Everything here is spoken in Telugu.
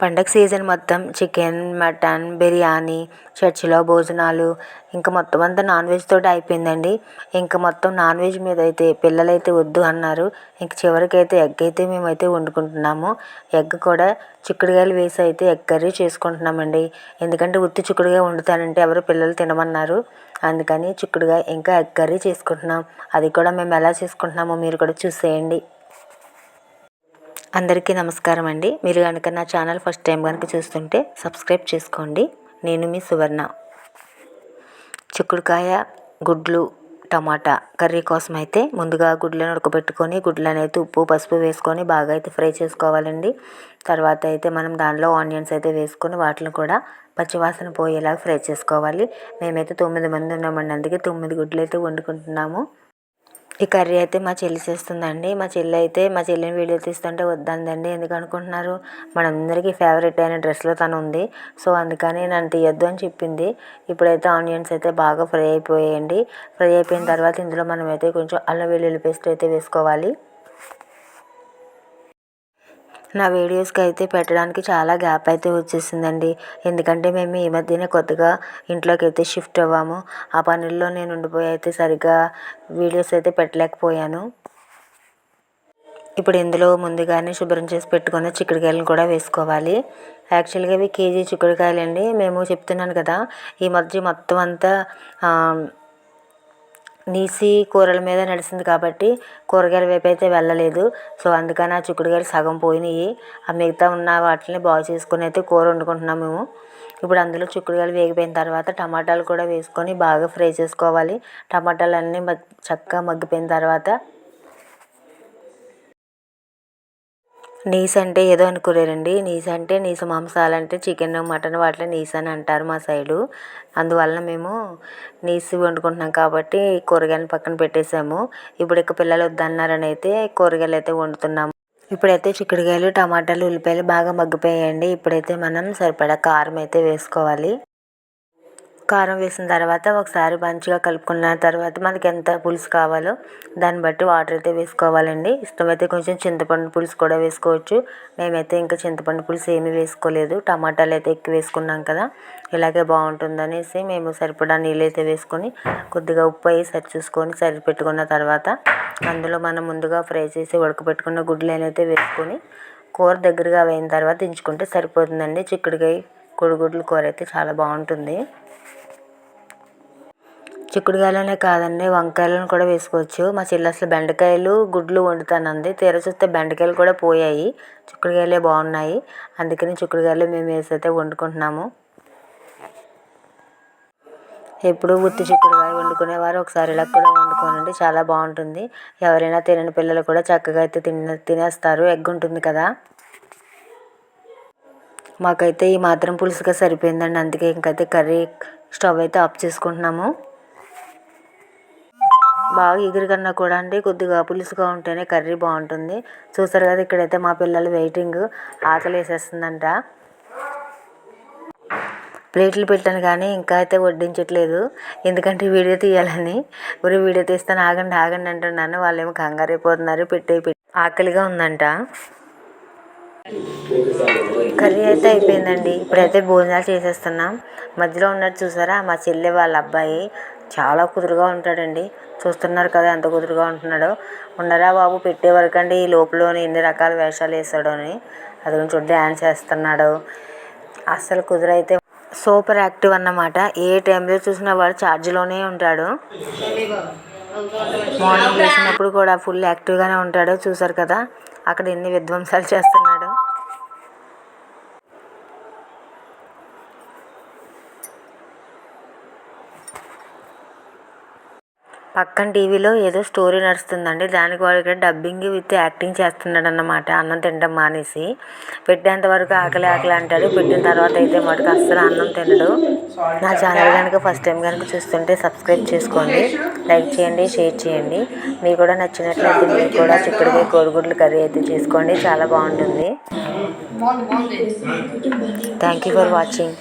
పండగ సీజన్ మొత్తం చికెన్ మటన్ బిర్యానీ చర్చిలో భోజనాలు ఇంకా మొత్తం అంతా నాన్ వెజ్ తోటి అయిపోయిందండి. ఇంకా మొత్తం నాన్ వెజ్ మీద అయితే పిల్లలైతే వద్దు అన్నారు. ఇంక చివరికి అయితే ఎగ్ అయితే మేమైతే వండుకుంటున్నాము. ఎగ్ కూడా చిక్కుడుకాయలు వేసి అయితే ఎగ్ కర్రీ చేసుకుంటున్నామండి. ఎందుకంటే ఉత్తి చిక్కుడుగా వండుతానంటే ఎవరు పిల్లలు తినమన్నారు. అందుకని చిక్కుడుగా ఇంకా ఎగ్ కర్రీ చేసుకుంటున్నాం. అది కూడా మేము ఎలా చేసుకుంటున్నామో మీరు కూడా చూసేయండి. అందరికీ నమస్కారం అండి. మీరు కనుక నా ఛానల్ ఫస్ట్ టైం కనుక చూస్తుంటే సబ్స్క్రైబ్ చేసుకోండి. నేను మీ సువర్ణ. చిక్కుడుకాయ గుడ్లు టమాటా కర్రీ కోసం అయితే ముందుగా గుడ్లను ఉడకబెట్టుకొని గుడ్లను అయితే ఉప్పు పసుపు వేసుకొని బాగా అయితే ఫ్రై చేసుకోవాలండి. తర్వాత అయితే మనం దానిలో ఆనియన్స్ అయితే వేసుకొని వాటిని కూడా పచ్చివాసన పోయేలాగా ఫ్రై చేసుకోవాలి. మేమైతే తొమ్మిది మంది ఉన్నామండి. అందుకే తొమ్మిది గుడ్లు అయితే వండుకుంటున్నాము. ఈ కర్రీ అయితే మా చెల్లి చేస్తుందండి. మా చెల్లి అయితే మా చెల్లిని వీడియో తీస్తుంటే వద్దందండి. ఎందుకు అనుకుంటున్నారు? మనందరికీ ఫేవరెట్ అయిన డ్రెస్లో తను ఉంది. సో అందుకని నన్ను తీయొద్దు అని చెప్పింది. ఇప్పుడైతే ఆనియన్స్ అయితే బాగా ఫ్రై అయిపోయాయండి. ఫ్రై అయిపోయిన తర్వాత ఇందులో మనం అయితే కొంచెం అల్లం వెల్లుల్లి పేస్ట్ అయితే వేసుకోవాలి. నా వీడియోస్కి అయితే పెట్టడానికి చాలా గ్యాప్ అయితే వచ్చేసిందండి. ఎందుకంటే మేము ఈ మధ్యనే కొత్తగా ఇంట్లోకి అయితే షిఫ్ట్ అవ్వాము. ఆ పనుల్లో నేను ఉండిపోయి అయితే సరిగ్గా వీడియోస్ అయితే పెట్టలేకపోయాను. ఇప్పుడు ఇందులో ముందుగానే శుభ్రం చేసి పెట్టుకున్న చిక్కుడుకాయలను కూడా వేసుకోవాలి. యాక్చువల్గా ఇవి కేజీ చిక్కుడుకాయలండి. మేము చెప్తున్నాను కదా ఈ మధ్య మొత్తం అంతా నీసి కూరల మీద నడిచింది కాబట్టి కూరగాయల వైపు అయితే వెళ్ళలేదు. సో అందుకని ఆ చిక్కుడుకాయలు సగం పోయినాయి. ఆ మిగతా ఉన్న వాటిని బాగు చేసుకుని అయితే కూర వండుకుంటున్నాం మేము. ఇప్పుడు అందులో చిక్కుడుకాయలు వేగిపోయిన తర్వాత టమాటాలు కూడా వేసుకొని బాగా ఫ్రై చేసుకోవాలి. టమాటాలు అన్నీ చక్కగా మగ్గిపోయిన తర్వాత నీస్ అంటే ఏదో అనుకోలేరండి నీస్ అంటే నీసు మాంసాలు అంటే చికెన్ మటన్ వాటిలో నీస్ అని అంటారు మా సైడు. అందువలన మేము నీసు వండుకుంటున్నాం కాబట్టి కూరగాయలను పక్కన పెట్టేసాము ఇప్పుడు ఇక పిల్లలు వద్దన్నారని అయితే కూరగాయలు అయితే వండుతున్నాము. ఇప్పుడైతే చిక్కుడుకాయలు టమాటాలు ఉల్లిపాయలు బాగా మగ్గిపోయాయండి. ఇప్పుడైతే మనం సరిపడా కారం అయితే వేసుకోవాలి. కారం వేసిన తర్వాత ఒకసారి మంచిగా కలుపుకున్న తర్వాత మనకి ఎంత పులుసు కావాలో దాన్ని బట్టి వాటర్ అయితే వేసుకోవాలండి. ఇష్టమైతే కొంచెం చింతపండు పులుసు కూడా వేసుకోవచ్చు. మేమైతే ఇంకా చింతపండు పులుసు ఏమీ వేసుకోలేదు. టమాటాలు అయితే ఎక్కువ వేసుకున్నాం కదా ఇలాగే బాగుంటుందనేసి మేము సరిపడా నీళ్ళు అయితే వేసుకొని కొద్దిగా ఉప్పు అయ్యి సరి చూసుకొని సరి పెట్టుకున్న తర్వాత అందులో మనం ముందుగా ఫ్రై చేసి ఉడకబెట్టుకున్న గుడ్లు అయితే వేసుకొని కూర దగ్గరగా అయిన తర్వాత దించుకుంటే సరిపోతుందండి. చిక్కుడుకాయ కోడిగుడ్ల కూర అయితే చాలా బాగుంటుంది. చిక్కుడుకాయలనే కాదండి వంకాయలను కూడా వేసుకోవచ్చు. మా చెల్లి అసలు బెండకాయలు గుడ్లు వండుతానంది. తీర చూస్తే బెండకాయలు కూడా పోయాయి. చిక్కుడుకాయలే బాగున్నాయి. అందుకని చిక్కుడుకాయలు మేము వేసి అయితే వండుకుంటున్నాము. ఎప్పుడు ఉత్తి చిక్కుడుకాయ వండుకునేవారు ఒకసారి ఇలా కూడా వండుకోనండి. చాలా బాగుంటుంది. ఎవరైనా తినని పిల్లలు కూడా చక్కగా అయితే తిన తినేస్తారు. ఎగ్ ఉంటుంది కదా. మాకైతే ఈ మాత్రం పులుసుగా సరిపోయిందండి. అందుకే ఇంకైతే కర్రీ స్టవ్ అయితే ఆఫ్ చేసుకుంటున్నాము. బాగా ఎగురు కన్నా కూడా అండి కొద్దిగా పులుసుగా ఉంటేనే కర్రీ బాగుంటుంది. చూసారు కదా ఇక్కడైతే మా పిల్లలు వెయిటింగ్ ఆకలి వేసేస్తుందంట. ప్లేట్లు పెట్టాను కానీ ఇంకా అయితే వడ్డించట్లేదు. ఎందుకంటే వీడియో తీయాలని. ఊరి వీడియో తీస్తాను ఆగండి ఆగండి అంటున్నాను. వాళ్ళేమో కంగారైపోతున్నారు పెట్టే. ఆకలిగా ఉందంట. కర్రీ అయితే అయిపోయిందండి. ఇప్పుడైతే భోజనాలు చేసేస్తున్నాం. మధ్యలో ఉన్నట్టు చూసారా? మా చెల్లె వాళ్ళ అబ్బాయి చాలా కుదురుగా ఉంటాడండి. చూస్తున్నారు కదా ఎంత కుదురుగా ఉంటున్నాడో. ఉండరా బాబు? పెట్టే అండి ఈ లోపల ఎన్ని రకాల వేషాలు వేసాడో అని. అది కొంచెం డ్యాన్స్ వేస్తున్నాడు అస్సలు కుదురైతే సూపర్ యాక్టివ్ అన్నమాట. ఏ టైంలో చూసినా వాడు ఛార్జ్లోనే ఉంటాడు. మార్నింగ్ చేసినప్పుడు కూడా ఫుల్ యాక్టివ్గానే ఉంటాడు. చూసారు కదా? అక్కడ ఎన్ని విధ్వంసాలు చేస్తున్నాడు. పక్కన టీవీలో ఏదో స్టోరీ నడుస్తుందండి. దానికి వాడు ఇక్కడ డబ్బింగ్ విత్ యాక్టింగ్ చేస్తున్నాడు అన్నమాట అన్నం తినడం మానేసి. పెట్టేంత వరకు ఆకలి ఆకలి అంటాడు. పెట్టిన తర్వాత అయితే మటుకు అస్సలు అన్నం తినడు. నా ఛానల్ కనుక ఫస్ట్ టైం కనుక చూస్తుంటే సబ్స్క్రైబ్ చేసుకోండి. లైక్ చేయండి షేర్ చేయండి. మీకు కూడా నచ్చినట్లయితే మీరు కూడా చిక్కుడుకాయ కోడిగుడ్లు కర్రీ అయితే చేసుకోండి. చాలా బాగుంటుంది. Thank you for watching